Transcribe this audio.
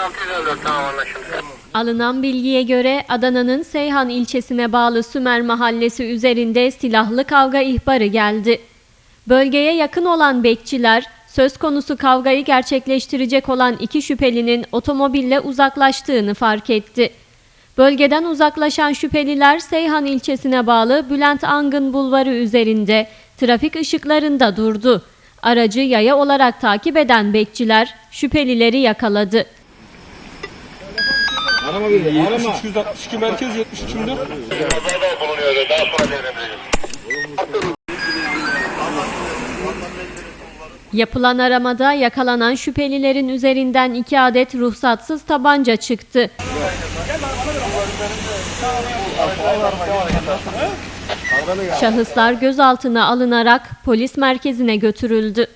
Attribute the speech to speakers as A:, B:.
A: 654 tamam anlaşıldı.
B: Alınan bilgiye göre Adana'nın Seyhan ilçesine bağlı Sümer Mahallesi üzerinde silahlı kavga ihbarı geldi. Bölgeye yakın olan bekçiler söz konusu kavgayı gerçekleştirecek olan iki şüphelinin otomobille uzaklaştığını fark etti. Bölgeden uzaklaşan şüpheliler Seyhan ilçesine bağlı Bülent Angın Bulvarı üzerinde trafik ışıklarında durdu. Aracı yaya olarak takip eden bekçiler şüphelileri yakaladı.
C: Arama bir de, arama. 262 merkez 73 24.
A: Pazarda bulunuyor. Daha sonra.
B: Yapılan aramada yakalanan şüphelilerin üzerinden iki adet ruhsatsız tabanca çıktı. Şahıslar gözaltına alınarak polis merkezine götürüldü.